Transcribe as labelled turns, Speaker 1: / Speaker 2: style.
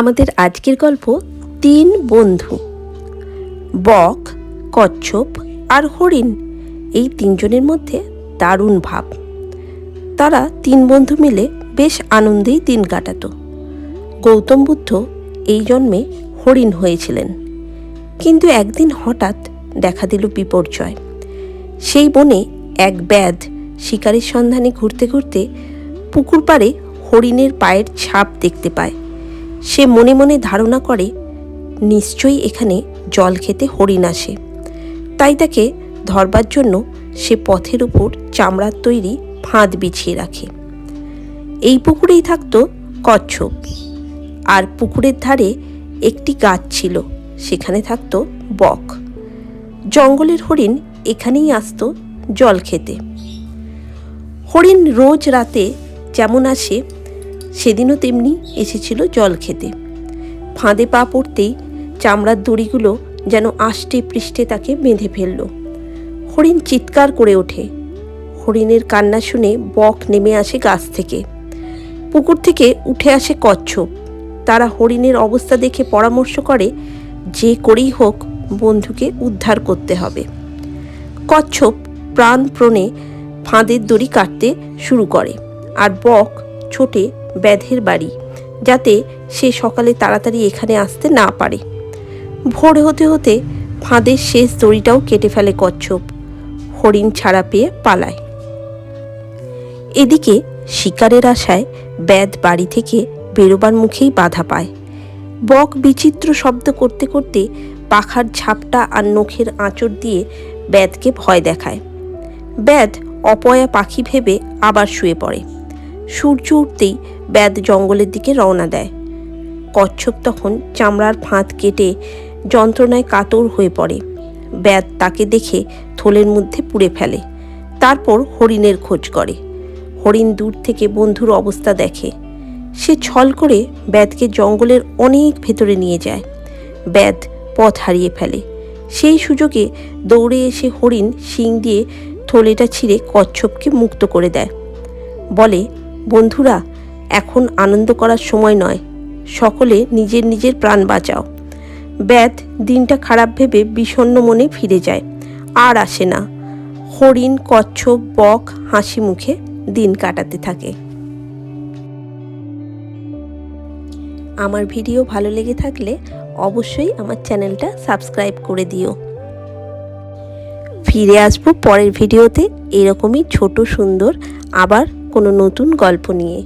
Speaker 1: আমাদের আজকের গল্প তিন বন্ধু। বক, কচ্ছপ আর হরিণ এই তিনজনের মধ্যে দারুণ ভাব। তারা তিন বন্ধু মিলে বেশ আনন্দেই দিন কাটাত। গৌতম বুদ্ধ এই জন্মে হরিণ হয়েছিলেন। কিন্তু একদিন হঠাৎ দেখা দিল বিপর্যয়। সেই বনে এক ব্যাধ শিকারের সন্ধানে ঘুরতে ঘুরতে পুকুর পাড়ে হরিণের পায়ের ছাপ দেখতে পায়। সে মনে মনে ধারণা করে, নিশ্চয়ই এখানে জল খেতে হরিণ আসে। তাই তাকে ধরবার জন্য সে পথের উপর চামড়ার তৈরি ফাঁদ বিছিয়ে রাখে। এই পুকুরেই থাকত কচ্ছপ। আর পুকুরের ধারে একটি গাছ ছিল, সেখানে থাকতো বক। জঙ্গলের হরিণ এখানেই আসতো জল খেতে। হরিণ রোজ রাতে যেমন আসে সেদিনও তেমনি এসেছিল জল খেতে। ফাঁদে পা পড়তেই চামড়ার দড়িগুলো যেন আষ্টে পৃষ্ঠে তাকে বেঁধে ফেলল। হরিণ চিৎকার করে ওঠে। হরিণের কান্না শুনে বক নেমে আসে গাছ থেকে। পুকুর থেকে উঠে আসে কচ্ছপ। তারা হরিণের অবস্থা দেখে পরামর্শ করে, যে করেই হোক বন্ধুকে উদ্ধার করতে হবে। কচ্ছপ প্রাণপ্রণে ফাঁদের দড়ি কাটতে শুরু করে আর বক ছোটে ব্যাধের বাড়ি, যাতে সে সকালে তাড়াতাড়ি এখানে আসতে না পারে। ভোর হতে হতে ফাঁদের শেষ দড়িটাও কেটে ফেলে কচ্ছপ। হরিণ ছাড়া পেয়ে পালায়। এদিকে শিকারের আশায় ব্যাধ বাড়ি থেকে বেরোবার মুখেই বাধা পায়। বক বিচিত্র শব্দ করতে করতে পাখার ঝাপটা আর নখের আঁচড় দিয়ে ব্যাধকে ভয় দেখায়। ব্যাধ অপয়া পাখি ভেবে আবার শুয়ে পড়ে। সূর্য উঠতেই ব্যাধ জঙ্গলের দিকে রওনা দেয়। কচ্ছপ তখন চামড়ার ফাঁদ কেটে যন্ত্রণায় কাতর হয়ে পড়ে। ব্যাধ তাকে দেখে থলের মধ্যে পুড়ে ফেলে। তারপর হরিণের খোঁজ করে। হরিণ দূর থেকে বন্ধুর অবস্থা দেখে। সে ছল করে ব্যাধকে জঙ্গলের অনেক ভেতরে নিয়ে যায়। ব্যাধ পথ হারিয়ে ফেলে। সেই সুযোগে দৌড়ে এসে হরিণ শিং দিয়ে থলেটা ছিঁড়ে কচ্ছপকে মুক্ত করে দেয়। বলে বন্ধুরা, এখন আনন্দ করার সময় নয়। সকলে নিজের নিজের প্রাণ বাঁচাও। ব্যাধ দিনটা খারাপ ভেবে বিষণ্ণ মনে ফিরে যায়। আর আসে না। হরিণ, কচ্ছপ, বক, হাসি মুখে দিন কাটাতে থাকে। আমার ভিডিও ভালো লেগে থাকলে অবশ্যই আমার চ্যানেলটা সাবস্ক্রাইব করে দিও। ফিরে আসব পরের ভিডিওতে। এরকমই ছোট, সুন্দর, আবার কোনো নতুন গল্প নিয়ে।